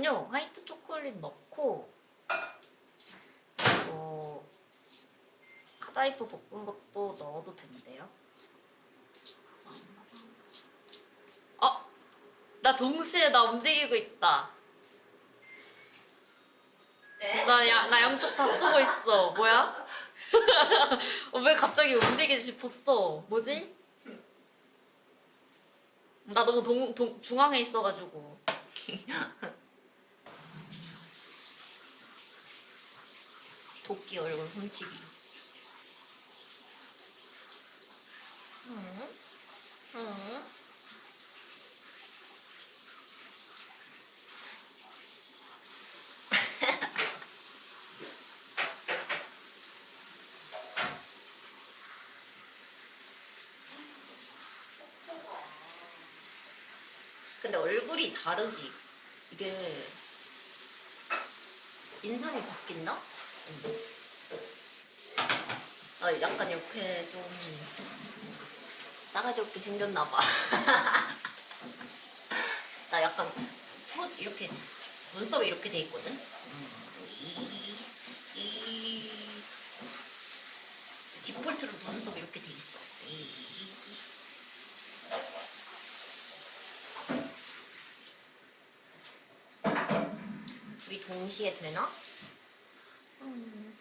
아니요 화이트 초콜릿 넣고 그리고 카다이프 볶은 것도 넣어도 된대요. 어, 나 동시에 나 움직이고 있다. 네? 나, 야, 나 양쪽 다 쓰고 있어. 뭐야? 어, 왜 갑자기 움직이지 싶었어? 뭐지? 나 너무 동, 동, 중앙에 있어가지고. 도끼 얼굴 훔치기. 근데 얼굴이 다르지. 이게 인상이 바뀐다? 응. 아, 약간 이렇게 좀 싸가지 없게 생겼나 봐. 나 약간 콧 이렇게 눈썹이 이렇게 돼 있거든. 음, 이, 이 디폴트로 눈썹이 이렇게 돼 있어. 이, 둘이 동시에 되나? 음.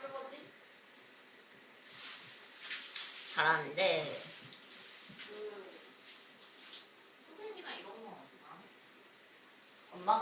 설거지? 잘하는데